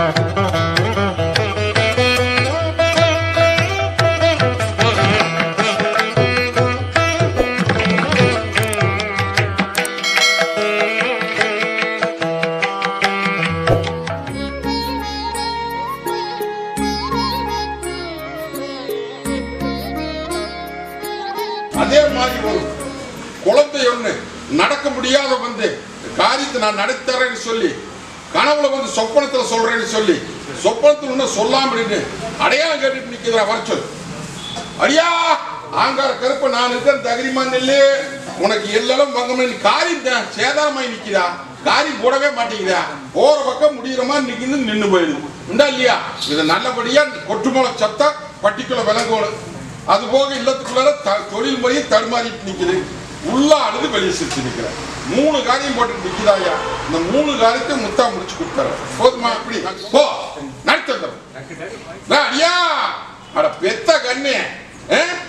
அதே சொப்பனத்தில் சொல்றேன்னு சொல்லி சொப்பனத்தில் ஒண்ணு சொல்லாம அடையாளம் கேட்டுட்டு நிற்கிற வர அடியா ஆங்கார கருப்ப நான் இருக்கேன் தகுதிமா இல்லையே உனக்கு எல்லாம் பங்கமே காரியம் சேதாரமாய் நிக்கிறா. காரியம் போடவே மாட்டேங்குதா போற பக்கம் முடிகிற மாதிரி நின்று போயிடும். போயிடுது உண்டா இல்லையா? இதை நல்லபடியா கொட்டுமலை சத்தம் பட்டிக்குள்ள விளங்கணும் அது போக இல்லத்துக்குள்ளார த- தொழில் முறையை தடுமாறிட்டு நிக்குது. உள்ள அழுது வெளியே சிரிச்சு நிக்கிறேன் மூணு காரியம் போட்டு நிக்குதாயா இந்த மூணு காரியத்தை முத்தா முடிச்சு கொடுத்துறேன் போதுமா? அப்படி போ. நடத்த அடியா. அட பெத்த கண்ணு?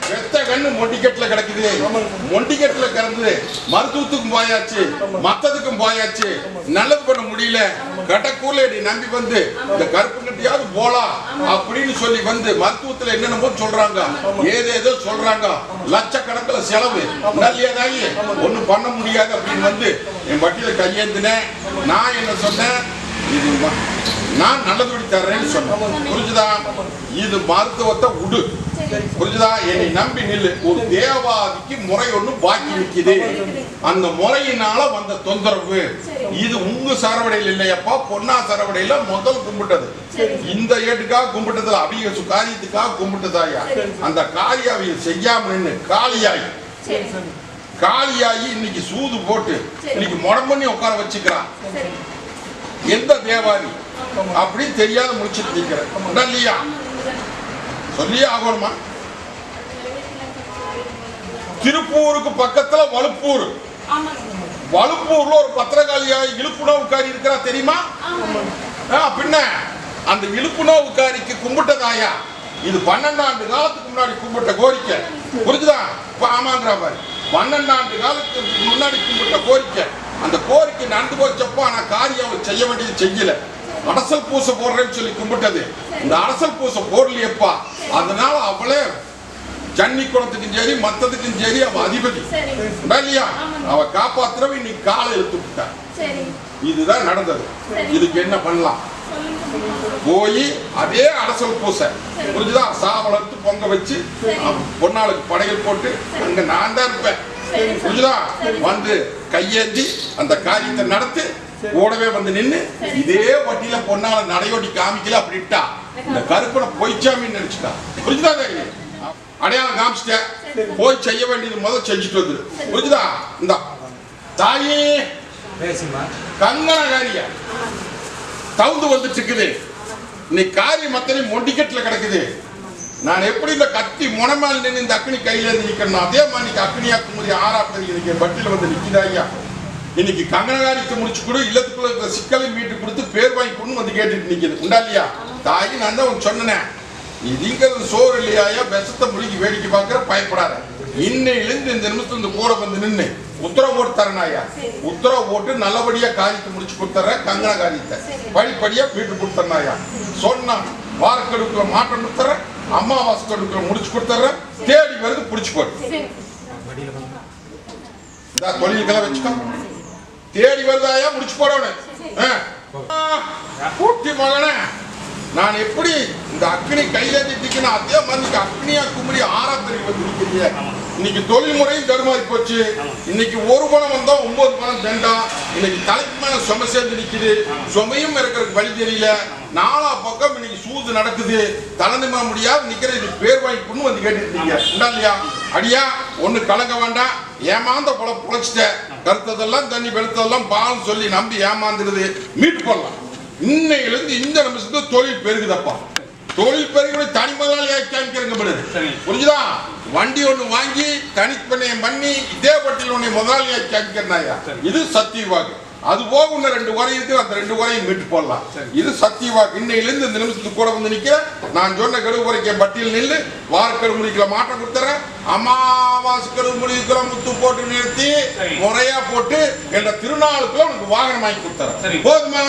பெத்த கண்ணு மொண்டிக்கட்டுல கிடக்குது. மொண்டிக்கட்டுல கிடந்தது மருத்துவத்துக்கும் போயாச்சு. மத்ததுக்கும் போயாச்சு. நல்லது பண்ண முடியல. கடக்கூர்ல நீ நம்பி வந்து இந்த கருப்பு கட்டியாவது போலாம் அப்படின்னு சொல்லி வந்து மருத்துவத்துல என்னென்னமோ சொல்றாங்க. ஏதேதோ சொல்றாங்க. லட்சக்கணக்கில் செலவு. நல்லதாகி ஒண்ணும் பண்ண முடியாது அப்படின்னு வந்து என் வட்டியில கையேந்தினேன். நான் என்ன சொன்னேன்? இது ம- நான் நல்லது தர்றேன்னு சொன்னேன். புரிஞ்சுதா? இது மருத்துவத்தை விடு புரிஞ்சுதா? என்னை நம்பி நில்லு. ஒரு தேவாதிக்கு முறை ஒண்ணு பாக்கி நிக்குது. அந்த முறையினால வந்த தொந்தரவு. இது உங்க சரவடையில் இல்லையப்பா. பொன்னா சரவடையில முதல் கும்பிட்டது. இந்த ஏட்டுக்காக கும்பிட்டதுல அவிக சு- காரியத்துக்காக கும்பிட்டதாயா? அந்த காரியம் அவிக செய்யாம நின்று காலியாயி. காலியாகி இன்னைக்கு சூது போட்டு இன்னைக்கு முடம் பண்ணி உட்கார வச்சுக்கிறான். எந்த தேவாரி அப்படின்னு தெரியாத முடிச்சிட்டு நிற்கிறேன் இல்லையா? சொல்லியே ஆகணுமா? திருப்பூருக்கு பக்கத்துல வலுப்பூர் வலுப்பூர்ல ஒரு பத்திரகாளியா இழுப்புணவுக்காரி இருக்கிறா தெரியுமா? பின்ன அந்த இழுப்புணவுக்காரிக்கு கும்பிட்டதாயா இது பன்னெண்டாண்டு காலத்துக்கு முன்னாடி கும்பிட்ட கோரிக்கை. புரிஞ்சுதா? ஆமாங்கிற பாரு. பன்னெண்டாண்டு காலத்துக்கு முன்னாடி கும்பிட்ட கோரிக்கை. அந்த கோரிக்கை நடந்து போச்சப்போ ஆனா காரியம் செய்ய வேண்டியது செய்யல அரசல் பூசை போடுறேன்னு சொல்லி கும்பிட்டது. இந்த அரசல் பூசை போடலையப்பா. அதனால அவளே ஜன்னி குளத்துக்கும் சரி மத்ததுக்கும் சரி அவ அதிபதி. இல்லையா? அவ காப்பாத்துறவ இன்னைக்கு காலை இழுத்து விட்டா சரி. இதுதான் நடந்தது. இதுக்கு என்ன பண்ணலாம்? போய் அதே அரசல் பூசை. புரிஞ்சுதா? சாவளத்து பொங்க வச்சு பொன்னாளுக்கு படையல் போட்டு அங்க நான் தான் இருப்பேன். புரிஞ்சுதா? வந்து கையேந்தி அந்த காரியத்தை நடத்து கூடவே வந்து நின்னு இதே வட்டியில பொன்னால நடையோட்டி காமிக்கல அப்படிட்டா இந்த கருப்பனை பொய்ச்சாமின்னு நினைச்சுட்டா. புரிஞ்சுதா தேவி? அடையாளம் காமிச்சிட்டேன் போய் செய்ய வேண்டியது முதல் செஞ்சுட்டு வந்துரு. புரிஞ்சுதா? இந்த. தாயே. பேசுமா கங்கணகாரியா. தவுந்து வந்துட்டு இருக்குது இன்னைக்கு காரியம் மத்தனை மொண்டிக்கட்டுல கிடக்குது. நான் எப்படி இந்த கத்தி முனமேல் நின்று இந்த அக்னி கையில இருந்து நிக்கணும் அதே மாதிரி அக்னியா குமுறி ஆறா பெரிய இன்னைக்கு பட்டியல வந்து நிக்குதா ஐயா? இன்னைக்கு கங்கணகாரிக்கு முடிச்சு கொடு இல்லத்துக்குள்ள இருக்கிற சிக்கலையும் மீட்டு கொடுத்து பேர் வாங்கி கொண்டு வந்து கேட்டுட்டு நிக்குது. உண்டா இல்லையா? தாயி நான் தான் உனக்கு சொன்னேன். நீ திங்கிறது சோறு இல்லையாயா? விஷத்தை முழுகி வேடிக்கை பார்க்கற பயப்படாத. இன்னையிலிருந்து இந்த நிமிஷத்துல இந்த கூட வந்து நின்னு உத்தரவு போட்டு தரேனாயா உத்தரவு போட்டு நல்லபடியா காரியத்தை முடிச்சு கொடுத்துறேன் கங்கண காரியத்தை படிப்படியா வீட்டு கொடுத்துறேனாயா சொன்னா வாரக்கெடுக்குள்ள மாற்றம் கொடுத்துறேன் அம்மாவாசை கெடுக்குள்ள முடிச்சு கொடுத்துறேன் தேடி வருது பிடிச்சு போடு. தொழில்களை வச்சுக்கோ. தேடி வருதாயா? முடிச்சு போடணும் ஆ. கூட்டி மகனே நான் எப்படி இந்த அக்னி கையில திட்டிக்கணும் அதே மாதிரி அக்னியா குமரி ஆறா பெரிய வந்து இன்னைக்கு தொழில் முறையும் தடுமாறி போச்சு. இன்னைக்கு ஒரு பணம் வந்தா ஒன்பது பணம் தண்டா இன்னைக்கு தலைக்கு மேல சும சேர்ந்து நிக்குது. சுமையும் இருக்கிறதுக்கு வழி தெரியல. நாலா பக்கம் இன்னைக்கு சூது நடக்குது. தலைநிமா முடியாது. நிக்கிற பேர் வாங்கி கொண்டு வந்து கேட்டுருக்கீங்க உண்டா இல்லையா? அடியா ஒண்ணு கலங்க வேண்டாம். ஏமாந்த புல புழைச்சிட்ட. கருத்ததெல்லாம் தண்ணி வெளுத்ததெல்லாம் பால் சொல்லி நம்பி ஏமாந்துடுது. மீட்டு போடலாம். இன்னையிலிருந்து இந்த நிமிஷத்துக்கு தொழில் பெருகுதப்பா. தொழில் பெருகி தனி முதலாளியாக காமிக்கிறங்க படுது சரி. புரிஞ்சுதா? வண்டி ஒண்ணு வாங்கி தனிப்பண்ணையம் பண்ணி இதே பட்டியல் உன்னை முதலாளியாக காமிக்கிறனாயா. இது சத்திய வாக்கு அது போக இன்னும் ரெண்டு இருக்கு அந்த ரெண்டு குறையும் மீட்டு போடலாம். இது சத்தியவாக்கு இன்னையிலிருந்து இந்த நிமிஷத்துக்கு கூட வந்து நிக்கிறேன் நான் சொன்ன கடுகு குறைக்க பட்டியல் நில்லு. வாரக்கடு முடிக்கல மாற்றம் கொடுத்துறேன். அமாவாசை கடுகு முடிக்கல முத்து போட்டு நிறுத்தி. முறையா போட்டு என்ற திருநாளுக்குள்ள உனக்கு வாகனம் வாங்கி கொடுத்துறேன். போதுமா?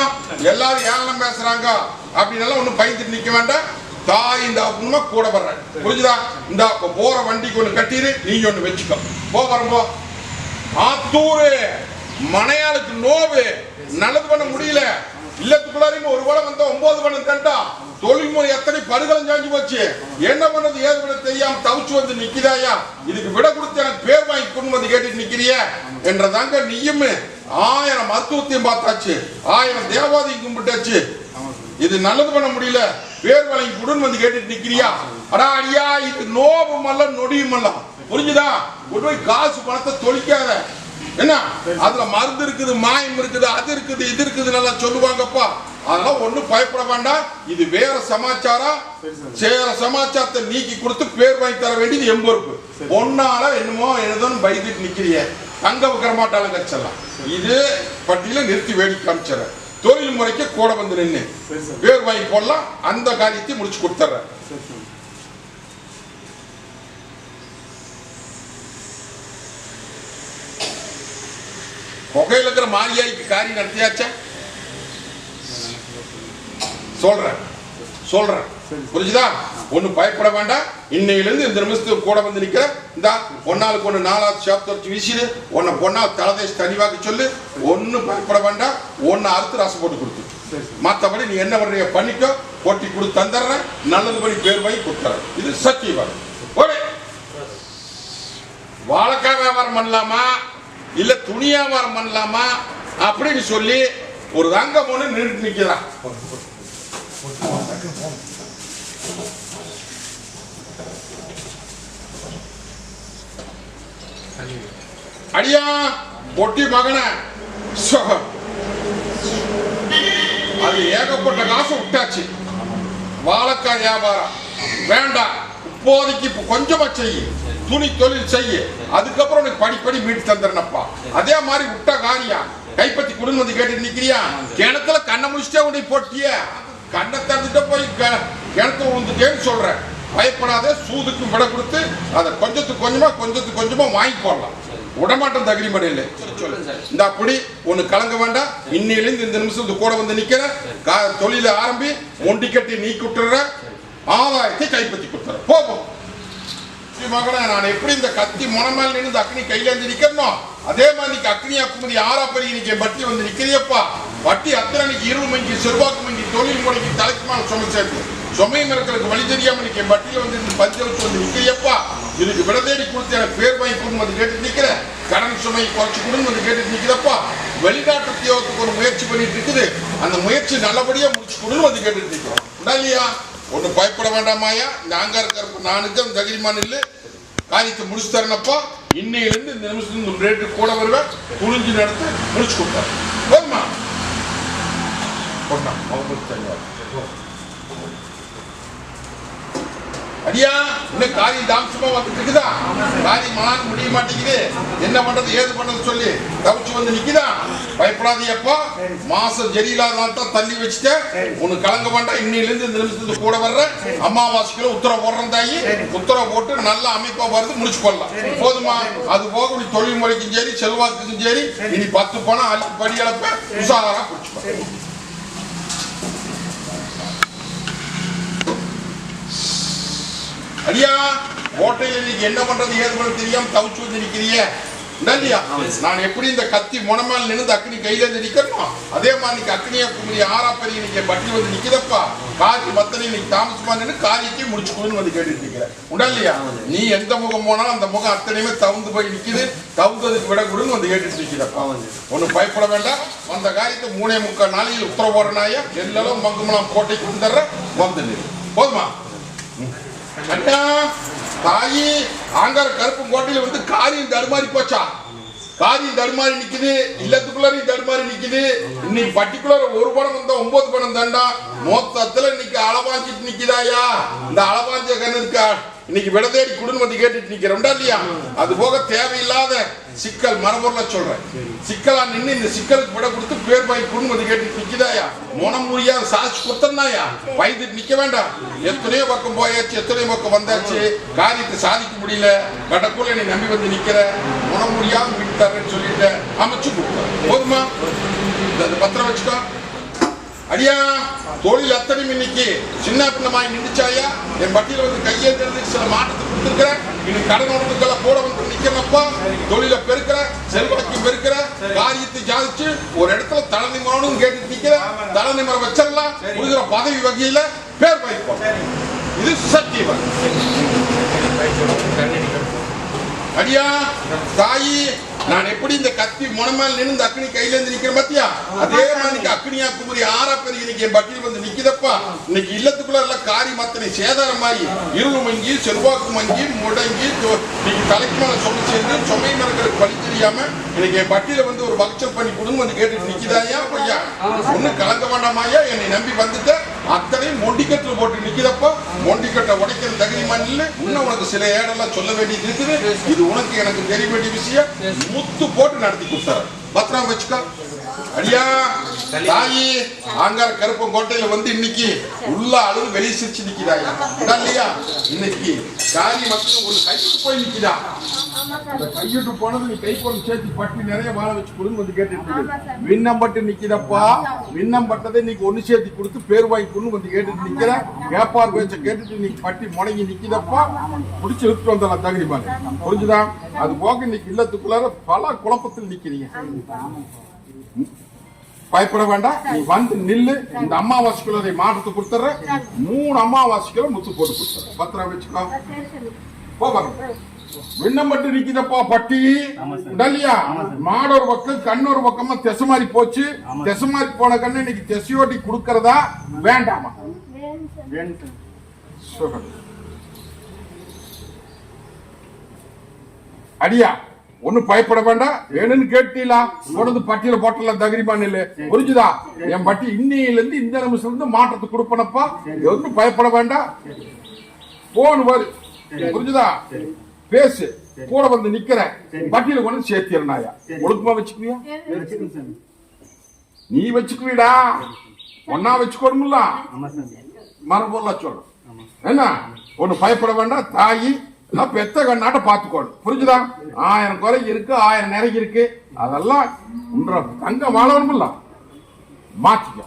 எல்லாரும் ஏளனம் பேசுறாங்க? அப்படின்னால ஒண்ணும் பயந்துட்டு நிக்க வேண்டாம். தாய் இந்த அப்புறமா கூட வர்றேன். புரிஞ்சுதா? இந்த போற வண்டிக்கு ஒண்ணு கட்டிடு நீங்க ஒண்ணு வச்சுக்கோ. போ வரம்போ. ஆத்தூரு. மனையாளுக்கு நோவு. நல்லது பண்ண முடியல. இல்லத்துக்குள்ளாரையும் ஒரு வேளை வந்தா ஒன்பது பணம் கண்டா தொழில் தொழில்முறை எத்தனை படுகளும் சாஞ்சு போச்சு. என்ன பண்ணது ஏது பண்ண தெரியாம தவிச்சு வந்து நிக்கிறாயா இதுக்கு விட கொடுத்து எனக்கு பேர் வாங்கி கொண்டு வந்து கேட்டுட்டு நிக்கிறிய? என்றதாங்க நீயும். ஆயிரம் மருத்துவத்தையும் பார்த்தாச்சு. ஆயிரம் தேவாதையும் கும்பிட்டாச்சு. இது நல்லது பண்ண முடியல. பேர் வழங்கி கொடுன்னு வந்து கேட்டுட்டு நிக்கிறியா? அடா அடியா இது நோபம் அல்ல நொடியும் அல்ல புரிஞ்சுதா? கொண்டு போய் காசு பணத்தை தொழிக்காத என்ன? அதுல மருந்து இருக்குது மாயம் இருக்குது அது இருக்குது இது இருக்குது நல்லா சொல்லுவாங்கப்பா. அதெல்லாம் ஒண்ணும் பயப்பட வேண்டாம். இது வேற சமாச்சாரம். சேர சமாச்சாரத்தை நீக்கி கொடுத்து பேர் வாங்கி தர வேண்டியது என் பொறுப்பு. ஒன்னால என்னமோ என்னதோன்னு பயந்துட்டு நிக்கிறிய அங்க வைக்கிற மாட்டாலும் கச்சலாம் இது பட்டியல நிறுத்தி வேடிக்கை காமிச்சிடறேன். தொழில் முறைக்கு கூட வந்து நின்று பேர் வாங்கி போடலாம். அந்த காரியத்தை முடிச்சு கொடுத்துட்றேன். புகையில இருக்கிற மாரியாய்க்கு காரியம் நடத்தியாச்சா? சொல்றேன். சொல்றேன். புரிஞ்சுதா? ஒண்ணும் பயப்பட வேண்டாம். இன்னையிலிருந்து இந்த நிமிஷத்துக்கு கூட வந்து நிக்கிற இந்த பொன்னாளுக்கு ஒண்ணு நாலாவது ஷாப் தொடச்சு வீசிடு. உன்னை பொன்னால் தலதேசி தனிவாக்க சொல்லு. ஒண்ணும் பயப்பட வேண்டாம். ஒன்னு அறுத்து ரசம் போட்டு கொடுத்து. மற்றபடி நீ என்ன பண்றீங்க பண்ணிக்கோ. போட்டி கொடுத்து தந்துடுறேன். நல்லது படி பேர் வாங்கி கொடுத்துறேன். இது சத்தியவாதம். வாழைக்காய் வியாபாரம் பண்ணலாமா? இல்ல துணி வியாபாரம் பண்ணலாமா அப்படின்னு சொல்லி ஒரு தங்க பொண்ணு நின்று நிற்கிறான் அடியா பொட்டி மகன. அது ஏகப்பட்ட காசு விட்டாச்சு. வாழைக்காய் வியாபாரம். வேண்டாம். இப்போதைக்கு இப்போ கொஞ்சமா செய்யும் துணி தொழில் செய்ய. அதுக்கப்புறம் உனக்கு படிப்படி மீட்டு தந்துடுறேனப்பா அதே மாதிரி விட்ட காரியம் கைப்பத்தி குடும்பம் வந்து கேட்டு நிக்கிறியா? கிணத்துல கண்ணை முடிச்சுட்டே உன்னை போட்டிய. கண்ணை தந்துட்டு போய் கிணத்து விழுந்துட்டேன்னு சொல்றேன். பயப்படாத சூதுக்கும் விட கொடுத்து அதை கொஞ்சத்துக்கு கொஞ்சமா கொஞ்சத்துக்கு கொஞ்சமா வாங்கி போடலாம் விடமாட்டேன் தகுதி இல்லை. இந்த அப்படி ஒண்ணு கலங்க வேண்டாம். இன்னிலிருந்து இந்த நிமிஷத்துக்கு கூட வந்து நிக்கிற கா- தொழில ஆரம்பி ஒண்டி கட்டி நீக்கி விட்டுற ஆதாயத்தை கைப்பற்றி கொடுத்துற போகும் மகனே நான் எப்படி இந்த கத்தி முனமேல நின்று அக்னி கையில இருந்து நிக்கணும் அதே மாதிரி நீக்கு அக்னி அக்குமதி ஆறா பெரிய இன்னைக்கு பட்டி வந்து நிக்கிறியப்பா. வட்டி அத்தனை இருள் மங்கி செல்வாக்கு மங்கி தொழில் முறைக்கு தலைக்கு மேல சுமை சேர்த்து சுமை மரங்களுக்கு வழி தெரியாம இன்னைக்கு பட்டியில வந்து இந்த பஞ்ச வச்சு வந்து நிக்கிறியப்பா. இதுக்கு விட தேடி கொடுத்து எனக்கு பேர் வாங்கி கொடுன்னு வந்து கேட்டு நிக்கிறேன். கடன் சுமை குறைச்சு கொடுன்னு வந்து கேட்டு நிக்கிறப்பா. வெளிநாட்டு உத்தியோகத்துக்கு ஒரு முயற்சி பண்ணிட்டு இருக்குது. அந்த முயற்சி நல்லபடியா முடிச்சு கொடுன்னு வந்து கேட்டு நிக்கிறோம். இல்லையா ஒன்று பயப்பட வேண்டாமாயா நாங்க இருக்கிற நானுக்கு அந்த தகுதிமான இல்லை. காரியத்தை முடிச்சு தரேனப்பா இன்னையிலிருந்து இந்த நிமிஷத்துல ரேட்டு கூட வருவேன். குளிஞ்சு நடத்து முடிச்சு கொடுத்தாரு போதுமா? கொண்டா அவங்களுக்கு தெரியாது அடியா இன்னும் காரியம் தாமசமா வந்துட்டு இருக்குதா? காரியம் மனான் முடிய மாட்டேங்குது. என்ன பண்றது ஏது பண்றது சொல்லி. தவிச்சு வந்து நிக்குதா? எப்போ மாசம் ஜெரியில்லாதான் தான் தள்ளி வச்சுட்டேன். உனக்கு கலங்க வேண்டாம் இன்னிலிருந்து இந்த நிமிஷத்துக்கு கூட வர்ற அமாவாசைக்குள்ள உத்தரவு போடுறேன் தாயி. உத்தரவு போட்டு நல்ல அமைப்பா வருது முடிச்சு கொள்ளலாம். போதுமா? அது போக நீ தொழில் முறைக்கும் சரி செல்வாக்குக்கும் சரி. இனி பத்து பணம் அள்ளி படி இழப்ப உஷாரா அடியா கோட்டையில் இன்னைக்கு என்ன பண்றது? ஏது பண்றது தெரியாம தவிச்சு வந்து நிக்கிறிய. இல்லையா நான் எப்படி இந்த கத்தி முனமால் நின்று அக்னி கையில இருந்து நிக்கணும் அதே மாதிரி இன்னைக்கு அக்னியா குமரி ஆறா பெரிய இன்னைக்கு பட்டி வந்து நிக்குதப்பா. காரி மத்தனை இன்னைக்கு தாமசமா நின்று காரியத்தையும் முடிச்சு கொடுன்னு வந்து கேட்டுட்டு இருக்கிறேன் உண்டா இல்லையா? நீ எந்த முகம் போனாலும் அந்த முகம் அத்தனையுமே தவுந்து போய் நிக்குது தவுந்ததுக்கு விட கொடுன்னு வந்து கேட்டுட்டு நிக்கிறப்பா ஒன்றும் பயப்பட வேண்டாம். அந்த காரியத்தை மூணே முக்கால் நாளையில் உத்தரவு போடுறனாயா எல்லாம் மங்குமலாம் கோட்டைக்கு வந்துடுற வந்து. போதுமா? அண்ணா தாயி ஆங்கார கருப்பு கோட்டையில வந்து காரியம் தடுமாறி போச்சா? காரியம் தடுமாறி நிக்குது இல்லத்துக்குள்ளாரையும் தடுமாறி நிக்குது. இன்னைக்கு பர்டிகுலர் ஒரு படம் வந்தா ஒன்பது படம் தாண்டா. மொத்தத்துல இன்னைக்கு அளவாஞ்சிட்டு நிக்குதாயா? இந்த அளவாஞ்ச கண்ணு இருக்கா இன்னைக்கு விட தேடி குடுன்னு வந்து கேட்டுட்டு நிக்கிறோம்டா இல்லையா? அது போக தேவையில்லாத சிக்கல் மரபொருள சொல்றேன். சிக்கலா நின்னு இந்த சிக்கலுக்கு விட கொடுத்து பேர் பாய் குடுன்னு வந்து கேட்டுட்டு நிக்குதாயா? மனம் முடியாத சாட்சி குத்தம்னாயா வயதுக்கு நிக்க வேண்டாம். எத்தனையோ பக்கம் போயாச்சு எத்தனையோ பக்கம் வந்தாச்சு. காரியத்தை சாதிக்க முடியல. கடக்குள்ள நீ நம்பி வந்து நிக்கிற. மனம் முடியாம விட்டு தரேன்னு சொல்லிட்டு அமைச்சு கொடுத்தேன். போதுமா? பத்திரம் வச்சுக்கோ. அடியா தொழில் அத்தனையும் இன்னைக்கு சின்ன பின்னமாய் நின்றுச்சாயா? என் பட்டியல வந்து கையேந்திரது சில மாற்றத்தை கொடுத்துருக்கிறேன் இன்னும் கடன் ஒன்றுக்களை கூட வந்து நிக்கிறப்போ தொழில பெருக்கிற செல்வாக்கு பெருக்கிற காரியத்தை ஜாதிச்சு ஒரு இடத்துல தலைநிமரம்னு கேட்டு நிக்கிற. தலைநிமரம் வச்சிடலாம் கொடுக்குற பதவி வகையில பேர் வைப்போம். இது சத்தியவன் அடியா தாயி நான் எப்படி இந்த கத்தி முனமால் நின்று இந்த அக்னி கையில இருந்து நிக்கிறேன் பாத்தியா? அதே மாதிரி அக்னியா குமரி ஆறா பெரிய இன்னைக்கு என் பட்டியல் வந்து நிக்குதப்பா. இன்னைக்கு இல்லத்துக்குள்ள எல்லாம் காரி மத்தனை சேதாரம் மாதிரி இருள் மங்கி செல்வாக்கு மங்கி முடங்கி இன்னைக்கு தலைக்கு மேல சொல்லி சேர்ந்து சுமை மரங்களுக்கு பழி தெரியாம இன்னைக்கு என் பட்டியல வந்து ஒரு பக்சர் பண்ணி கொடுங்க வந்து கேட்டுட்டு நிக்குதாயா பையா? ஒண்ணு கலங்க வேண்டாமாயா என்னை நம்பி வந்துட்ட அத்தனையும் மொண்டிக்கட்டில் போட்டு நிக்குதப்பா. மொண்டிக்கட்டை தகுதி மண்ணில் இன்னும் உனக்கு சில ஏடெல்லாம் சொல்ல வேண்டியது இருக்குது. இது உனக்கு எனக்கு தெரிய வேண்டிய விஷயம். முத்து போட்டு நடத்தி கொடுத்தாரு. பத்திரம் வச்சுக்கோ. அடியா தாயி ஆங்கார கருப்பம் கோட்டையில வந்து இன்னைக்கு உள்ள அளவு வெளியே சிரிச்சு நிக்கிறாயா இல்லையா? இன்னைக்கு காரி மட்டும் ஒரு கையிட்டு போய் நிக்கிறா அந்த கையிட்டு போனது நீ கை கொண்டு சேர்த்து பட்டி நிறைய வாழ வச்சு கொடுங்க வந்து கேட்டுட்டு விண்ணம் பட்டு நிக்கிறப்பா விண்ணம் பட்டதை இன்னைக்கு ஒண்ணு சேர்த்து கொடுத்து பேர் வாங்கி கொண்டு வந்து கேட்டுட்டு நிக்கிற. வேப்பார் பேச்ச கேட்டுட்டு இன்னைக்கு பட்டி முடங்கி நிக்கிறப்பா முடிச்சு விட்டு வந்தலாம் தகுதி பாரு. புரிஞ்சுதான் அது போக இன்னைக்கு இல்லத்துக்குள்ளார பல குழப்பத்தில் நிக்கிறீங்க. பயப்பட வேண்டாம். நீ வந்து நில்லு. இந்த அமாவாசைக்குள்ள மாற்றத்தை கொடுத்துற மூணு அமாவாசைக்குள்ள முத்து போட்டு கொடுத்துற பத்திரம் வச்சுக்கோ. போவாங்க விண்ணம் பட்டு நிக்குதப்பா பட்டி. இல்லையா மாடு ஒரு பக்கம் கண்ணு ஒரு பக்கமா திசை மாதிரி போச்சு. திசை மாதிரி போன கண்ணு இன்னைக்கு திசையோட்டி கொடுக்கறதா? வேண்டாமா. அடியா? ஒண்ணு பயப்பட வேண்டாம். வேணும்னு கேட்டீங்களா? தொடர்ந்து பட்டியல போட்டலாம் தகிரிமான் இல்ல புரிஞ்சுதா? என் பட்டி இன்னையில இருந்து இந்த நிமிஷம் இருந்து மாற்றத்தை கொடுப்பனப்பா. ஒன்னும் பயப்பட வேண்டாம். போன் வரு. புரிஞ்சுதா? பேசு. கூட வந்து நிக்கிறேன். பட்டியல கொண்டு சேர்த்திருந்தாயா ஒழுக்கமா வச்சுக்குவியா? நீ வச்சுக்குவீடா. ஒன்னா வச்சுக்கணும்ல. மரபொருளா சொல்றோம் என்ன? ஒன்னு பயப்பட வேண்டாம். தாயி எல்லாம் பெத்த கண்ணாட்ட பாத்துக்கோணும் புரிஞ்சுதா? ஆயிரம் குறை இருக்கு ஆயிரம் நிறை இருக்கு. அதெல்லாம் உன்ற தங்க வாழணும்ல மாத்திக்க.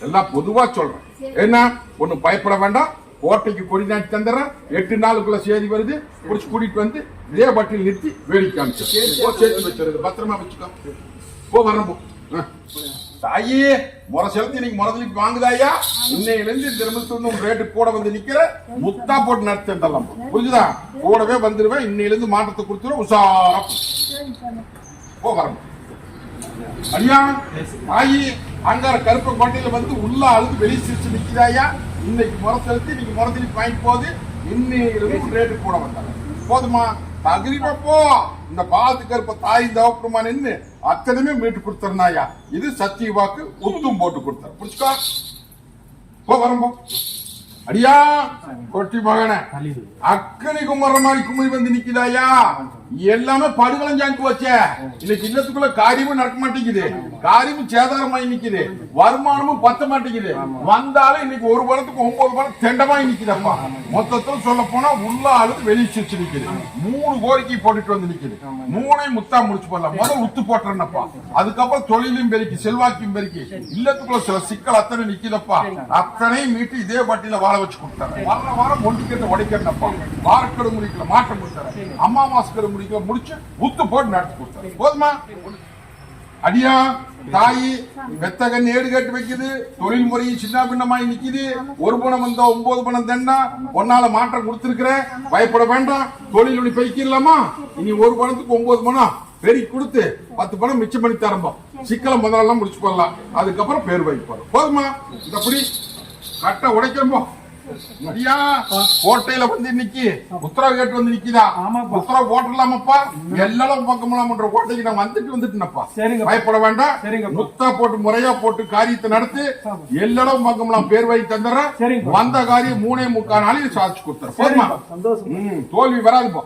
எல்லாம் பொதுவா சொல்றேன். என்ன? ஒண்ணு பயப்பட வேண்டாம். கோட்டைக்கு கொடி நாட்டி தந்துடுறேன். எட்டு நாளுக்குள்ள செய்தி வருது. புடிச்சு கூட்டிட்டு வந்து இதே பட்டியல் நிறுத்தி வேடிக்கை அமைச்சு சேர்த்து வச்சிருக்கு பத்திரமா வச்சுக்கோ. போ வரணும் போ. ஆ. தாயி முறை செலுத்தி நீங்க முதலிக்கு வாங்குதாயா இன்னையிலிருந்து இந்த ரேட்டு கூட வந்து நிக்கிற முத்தா போட்டு நடத்தலாம் புரிஞ்சுதா? கூடவே வந்துருவேன் இன்னையிலிருந்து மாற்றத்தை கொடுத்துருவேன் உஷாரா போ. வரணும் அடியா ஐயா தாயி அங்கார கருப்பு கோட்டையில வந்து உள்ள அழுது வெளியே சிரிச்சு நிக்கிறாயா இன்னைக்கு முறை செலுத்தி நீங்க முறை திருப்பி வாங்கிட்டு போகுது இன்னையிலிருந்து ரேட்டு கூட வந்தாங்க. போதுமா? தகுதிப்போ போ. இந்த பாத்து கருப்பை தாய் தவப்புமா நின்று அத்தனையுமே மீட்டு கொடுத்துருந்தாயா இது சத்திய வாக்கு உத்தும் போட்டு கொடுத்தாரு புடிச்சுக்கோ போ வரம்போ. அடியா கொட்டி மகனே. அக்கனி குமர மாதிரி குமரி வந்து நிக்குதாயா எல்லாமே படுகளம் ஜாங்கு வச்சே இன்னைக்கு இல்லத்துக்குள்ள காரியமும் நடக்க மாட்டேங்குது. காரியமும் சேதாரமாயி நிக்குது. வருமானமும் பத்த மாட்டேங்குது. வந்தாலும் இன்னைக்கு ஒரு பணத்துக்கு ஒன்பது பணம் தெண்டமாயி நிக்குதப்பா. மொத்தத்தில் சொல்ல போனா உள்ள ஆளுக்கு வெளியே சிரிச்சு நிக்குது. மூணு கோரிக்கை போட்டுட்டு வந்து நிக்குது. மூணையும் முத்தா முடிச்சு போடலாம் முதல் உத்து போட்டுறேன்னப்பா. அதுக்கப்புறம் தொழிலும் பெருக்கி செல்வாக்கியும் பெருக்கி. இல்லத்துக்குள்ள சில சிக்கல் அத்தனை நிக்குதப்பா. அத்தனையும் மீட்டு இதே பாட்டியில வாழ வச்சு கொடுத்தாரு வாரம் வாரம் ஒன்று கேட்டு உடைக்கிறப்பா வாரக்கடு முடிக்கல மாற்றம் கொடுத்தாரு அம்மா மாசக்கடு முடிக்க முடிச்சு உத்து போட்டு நடத்தி கொடுத்தாரு. போதுமா? அடியா தாய் வெத்தகன் ஏடு கேட்டு வைக்குது தொழில் முறையும் சின்ன பின்னமாய் நிக்குது. ஒரு பணம் வந்தா ஒன்பது பணம் தண்டா ஒன்னால மாற்றம் கொடுத்திருக்கிற பயப்பட வேண்டாம். தொழில் உனி பைக்கிடலாமா இனி ஒரு பணத்துக்கு ஒன்பது பணம் பெருக்கி கொடுத்து பத்து பணம் மிச்சம் பண்ணி தரம்போம் சிக்கலம் முதலாம் முடிச்சு போடலாம் அதுக்கப்புறம் பேர் வைப்போம் போதுமா? இந்த அப்படி கட்டை உடைக்கிறோம் ஐயா கோட்டையில வந்து நிக்கி. உத்தரவு கேட்டு வந்து நிக்கிதா? ஆமாப்பா. உத்தரவு போட்டுடலாமப்பா? எல்லாரும் பக்கமெல்லாம்ன்ற கோட்டைக்கு நான் வந்துட்டு வந்துட்டேனப்பா. சரிங்க. பயப்பட வேண்டாம். சரிங்கப்பா. முத்தா போட்டு முறையா போட்டு காரியத்தை நடத்தி எல்லாரும் பக்கமெல்லாம் பேர் வாங்கி தந்துடுறேன். வந்த காரியம் மூணே முக்கால் நாளைக்கு சாதிச்சு கொடுத்துறேன். தோல்வி வராதுப்பா.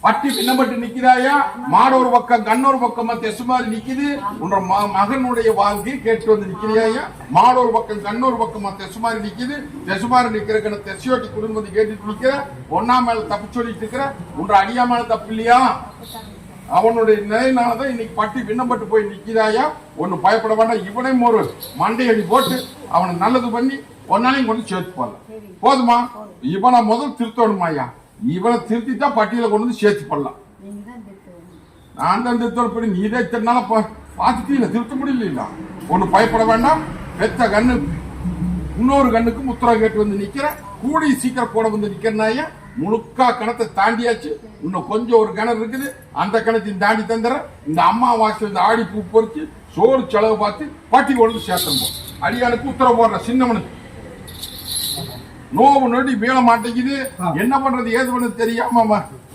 பட்டி பின்னப்பட்டு நிக்கிறாயா மாடோர் பக்கம் கண்ணோர் பக்கமா தெசு மாதிரி நிக்குது. உன்ற ம- மகனுடைய வாழ்க்கை கேட்டு வந்து நிக்கிறியாயா? மாடு ஒரு பக்கம் கண்ணோர் பக்கமா தெசு மாதிரி நிக்குது. தெசு மாதிரி நிக்கிற தெசியோட்டி குடும்பத்தை கேட்டுட்டு நிக்கிற ஒன்னா மேல தப்பு சொல்லிட்டு இருக்கிற? உன்ற அடியா மேல தப்பு இல்லையா? அவனுடைய நிலையினாலதான் இன்னைக்கு பட்டி பின்னப்பட்டு போய் நிக்கிறாயா ஒண்ணு பயப்பட வேண்டாம். இவனையும் ஒரு மண்டையடி போட்டு அவனை நல்லது பண்ணி ஒன்னாலையும் கொண்டு சேர்த்து போடலாம். போதுமா? இவனை முதல் திருத்தணுமாயா இவனை திருத்திட்டா பட்டியல கொண்டு வந்து சேர்த்து தான் திருத்தணும் நான் தான் திருத்தப்படி நீ இதே திருநாள பார்த்துட்டு திருத்த முடியல ஒண்ணு பயப்பட வேண்டாம். பெத்த கண்ணு இன்னொரு கண்ணுக்கு உத்தரவு கேட்டு வந்து நிக்கிற கூடி சீக்கிரம் கூட வந்து நிக்கிறனாய முழுக்கா கணத்தை தாண்டியாச்சு. இன்னும் கொஞ்சம் ஒரு கிணறு இருக்குது. அந்த கிணத்தையும் தாண்டி தந்துற இந்த அம்மா வாசல் இந்த ஆடி பூ பொறிச்சு சோறு செலவு பார்த்து பட்டி கொண்டு வந்து சேர்த்தணும் அடியானுக்கு உத்தரவு போடுற சின்னவனுக்கு. நோவு நொடி மீள மாட்டேங்குது. என்ன பண்றது ஏது பண்ணது தெரியாம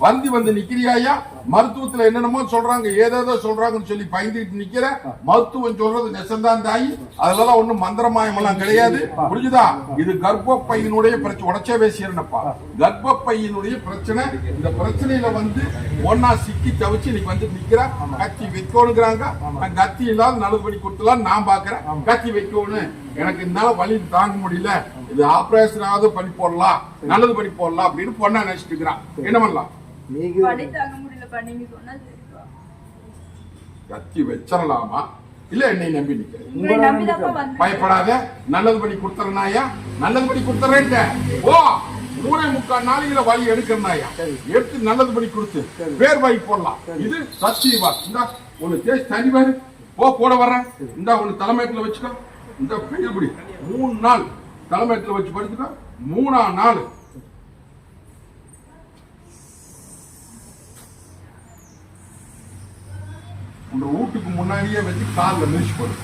வந்து வந்து நிக்கிறியாயா மருத்துவத்துல என்னென்னமோ சொல்றாங்க ஏதேதோ சொல்றாங்கன்னு சொல்லி பயந்துட்டு நிக்கிற. மருத்துவம் சொல்றது நெசந்தான் தாய். அதெல்லாம் ஒண்ணும் மந்திரமாயம் எல்லாம் கிடையாது புரிஞ்சுதா? இது கர்ப்பப்பையினுடைய பிரச்சனை உடச்சே பேசியிருந்தப்பா கர்ப்பப்பையினுடைய பிரச்சனை இந்த பிரச்சனையில வந்து ஒன்னா சிக்கி தவிச்சு இன்னைக்கு வந்து நிக்கிற. கத்தி வைக்கணுங்கிறாங்க. கத்தி இல்லாத பண்ணி கொடுத்தலாம் நான் பாக்குறேன். கத்தி வைக்கணும் எனக்கு என்னால வலி தாங்க முடியல. இது ஆபரேஷன் ஆகுது பண்ணி போடலாம் நல்லது பண்ணி போடலாம் அப்படின்னு பொண்ணா நினைச்சிட்டு இருக்கிறான். என்ன பண்ணலாம்? படி கத்தி வச்சிடலாமா? இல்ல என்னை நம்பி வந்து பயப்படாத. நல்லது பண்ணி கொடுத்துறனாயா நல்லது பண்ணி கொடுத்துறேன்ட்ட. ஓ மூணே முக்கால் நாளையில வழி எடுக்கிறனாயா எடுத்து நல்லது பண்ணி கொடுத்து பேர் வாங்கி போடலாம். இது சத்தியவா இந்த உனக்கு தேய்ச்சி தனி பாரு. போ கூட வர்றேன். இந்த உனக்கு தலைமையத்துல வச்சுக்கோ. இந்த கைதுபடி மூணு நாள் தலைமையத்தில் வச்சு படுத்துட்டா மூணா நாள். உங்க வீட்டுக்கு முன்னாடியே வச்சு காலில் மிதிச்சு போடும்